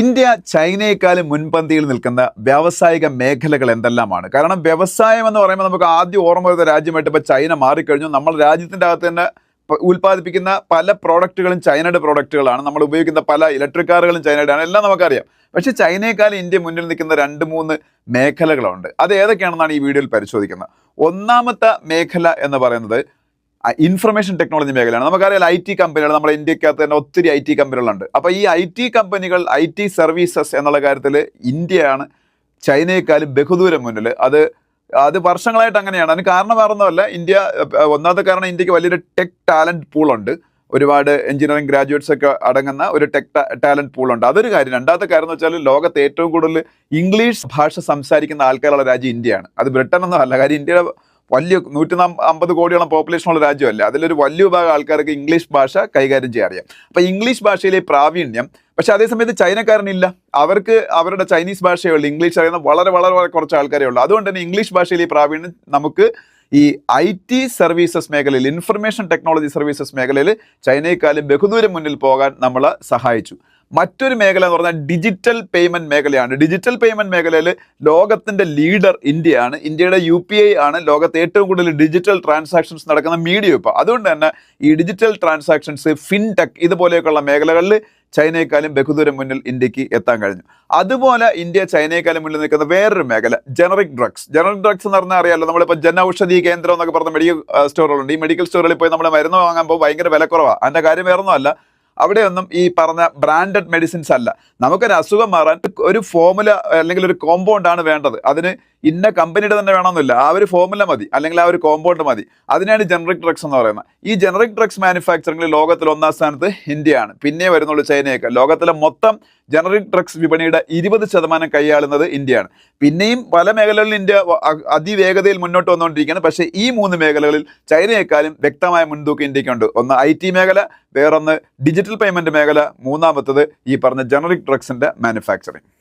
India ചൈനയെക്കാളും മുൻപന്തിയിൽ നിൽക്കുന്ന വ്യാവസായിക മേഖലകൾ എന്തെല്ലാമാണ്? കാരണം വ്യവസായം എന്ന് പറയുമ്പോൾ നമുക്ക് ആദ്യം ഓർമ്മ വരുന്ന രാജ്യമായിട്ട് ഇപ്പോൾ ചൈന മാറിക്കഴിഞ്ഞു. നമ്മൾ രാജ്യത്തിന്റെ അകത്ത് തന്നെ ഉൽപ്പാദിപ്പിക്കുന്ന പല പ്രോഡക്റ്റുകളും ചൈനയുടെ പ്രോഡക്റ്റുകളാണ്. നമ്മൾ ഉപയോഗിക്കുന്ന പല ഇലക്ട്രിക് കാറുകളും ചൈനയുടെ ആണ് എല്ലാം നമുക്കറിയാം. പക്ഷേ ചൈനയെക്കാളും ഇന്ത്യ മുന്നിൽ നിൽക്കുന്ന രണ്ട് മൂന്ന് മേഖലകളുണ്ട്. അത് ഏതൊക്കെയാണെന്നാണ് ഈ വീഡിയോയിൽ പരിശോധിക്കുന്നത്. ഒന്നാമത്തെ മേഖല എന്ന് പറയുന്നത് ഇൻഫർമേഷൻ ടെക്നോളജി മേഖലയാണ്. നമുക്കറിയാം ഐ ടി കമ്പനികൾ നമ്മുടെ ഇന്ത്യക്കകത്ത് തന്നെ ഒത്തിരി ഐ ടി കമ്പനികളുണ്ട് അപ്പോൾ ഈ ഐ ടി കമ്പനികൾ ഐ ടി സർവീസസ് എന്നുള്ള കാര്യത്തിൽ ഇന്ത്യയാണ് ചൈനയെക്കാളും ബഹുദൂരം മുന്നിൽ അത് അത് വർഷങ്ങളായിട്ട് അങ്ങനെയാണ്. അതിന് കാരണം വേറൊന്നുമല്ല. ഇന്ത്യ ഒന്നാമത്തെ കാരണം ഇന്ത്യയ്ക്ക് വലിയൊരു ടെക് ടാലന്റ് പൂളുണ്ട് ഒരുപാട് എഞ്ചിനീയറിംഗ് ഗ്രാജുവേറ്റ്സ് ഒക്കെ അടങ്ങുന്ന ഒരു ടെക് ടാലന്റ് പൂളുണ്ട് അതൊരു കാര്യം. രണ്ടാമത്തെ കാര്യം എന്ന് വെച്ചാൽ ലോകത്ത് ഏറ്റവും കൂടുതൽ ഇംഗ്ലീഷ് ഭാഷ സംസാരിക്കുന്ന ആൾക്കാരുള്ള രാജ്യം ഇന്ത്യയാണ്. അത് ബ്രിട്ടൻ ഒന്നും അല്ല. കാര്യം ഇന്ത്യയുടെ വലിയ നൂറ്റി അമ്പത് കോടിയോളം ഉള്ള രാജ്യമല്ല. അതിലൊരു വലിയ വിഭാഗം ആൾക്കാർക്ക് ഇംഗ്ലീഷ് ഭാഷ കൈകാര്യം ചെയ്യാൻ അറിയാം. അപ്പൊ ഇംഗ്ലീഷ് ഭാഷയിലെ പ്രാവീണ്യം പക്ഷെ അതേസമയത്ത് ചൈനക്കാരനില്ല. അവർക്ക് അവരുടെ ചൈനീസ് ഭാഷയേ ഉള്ളൂ. ഇംഗ്ലീഷ് അറിയുന്ന വളരെ വളരെ വളരെ കുറച്ച് ആൾക്കാരേ ഉള്ളൂ. അതുകൊണ്ട് തന്നെ ഇംഗ്ലീഷ് ഭാഷയിലെ പ്രാവീണ്യം നമുക്ക് ഈ ഐ ടി സർവീസസ് മേഖലയിൽ ഇൻഫർമേഷൻ ടെക്നോളജി സർവീസസ് മേഖലയിൽ ചൈനയെക്കാളും ബഹുദൂരം മുന്നിൽ പോകാൻ നമ്മളെ സഹായിച്ചു. മറ്റൊരു മേഖല എന്ന് പറഞ്ഞാൽ ഡിജിറ്റൽ പേയ്മെന്റ് മേഖലയാണ്. ഡിജിറ്റൽ പേയ്മെന്റ് മേഖലയിൽ ലോകത്തിന്റെ ലീഡർ ഇന്ത്യയാണ്. ഇന്ത്യയുടെ യു പി ഐ ആണ് ലോകത്ത് ഏറ്റവും കൂടുതൽ ഡിജിറ്റൽ ട്രാൻസാക്ഷൻസ് നടക്കുന്ന മീഡിയ ഇപ്പോൾ അതുകൊണ്ട് തന്നെ ഈ ഡിജിറ്റൽ ട്രാൻസാക്ഷൻസ് ഫിൻടെക് ഇതുപോലെയൊക്കെയുള്ള മേഖലകളിൽ ചൈനയെക്കാളും ബഹുദൂരം മുന്നിൽ ഇന്ത്യയ്ക്ക് എത്താൻ കഴിഞ്ഞു. അതുപോലെ ഇന്ത്യ ചൈനയെക്കാളും മുന്നിൽ നിൽക്കുന്ന വേറൊരു മേഖല ജനറിക് ഡ്രഗ്സ് ജനറിക് ഡ്രഗ്സ് എന്ന് പറഞ്ഞാൽ അറിയാലോ നമ്മളിപ്പോൾ ജന ഔഷധി കേന്ദ്രം എന്നൊക്കെ പറഞ്ഞ മെഡിക്കൽ സ്റ്റോറുകളുണ്ട് ഈ മെഡിക്കൽ സ്റ്റോറുകളിൽ പോയി നമ്മൾ മരുന്ന് വാങ്ങാൻ പോകുമ്പോൾ ഭയങ്കര വിലക്കുറവാണ് അതിന്റെ കാര്യം വേറൊന്നുമല്ല. അവിടെയൊന്നും ഈ പറഞ്ഞ ബ്രാൻഡഡ് മെഡിസിൻസ് അല്ല. നമുക്കൊരു അസുഖം മാറാൻ ഒരു ഫോമുല അല്ലെങ്കിൽ ഒരു കോമ്പൗണ്ട് ആണ് വേണ്ടത്. അതിന് ഇന്ന കമ്പനിയുടെ തന്നെ വേണമെന്നില്ല. ആ ഒരു ഫോമുല മതി. അല്ലെങ്കിൽ ആ ഒരു കോമ്പൗണ്ട് മതി. അതിനാണ് ജനറിക് ഡ്രഗ്സ് എന്ന് പറയുന്നത്. ഈ ജനറിക് ഡ്രഗ്സ് മാനുഫാക്ചറിംഗിൽ ലോകത്തിൽ ഒന്നാം സ്ഥാനത്ത് ഇന്ത്യയാണ്. പിന്നെ വരുന്നുള്ളൂ ചൈനയൊക്കെ. ലോകത്തിലെ മൊത്തം ജനറിക് ഡ്രഗ്സ് വിപണിയുടെ ഇരുപത് ശതമാനം കൈയാളുന്നത് ഇന്ത്യയാണ്. പിന്നെയും പല മേഖലകളിൽ ഇന്ത്യ അതിവേഗതയിൽ മുന്നോട്ട് വന്നുകൊണ്ടിരിക്കുകയാണ്. പക്ഷേ ഈ മൂന്ന് മേഖലകളിൽ ചൈനയെക്കാളും വ്യക്തമായ മുൻതൂക്കം ഇന്ത്യക്കുണ്ട്. ഒന്ന് ഐ ടി മേഖല വേറൊന്ന് ഡിജിറ്റൽ പേയ്മെന്റ് മേഖല മൂന്നാമത്തത് ഈ പറഞ്ഞ ജനറിക് ഡ്രഗ്സിന്റെ മാനുഫാക്ചറിങ്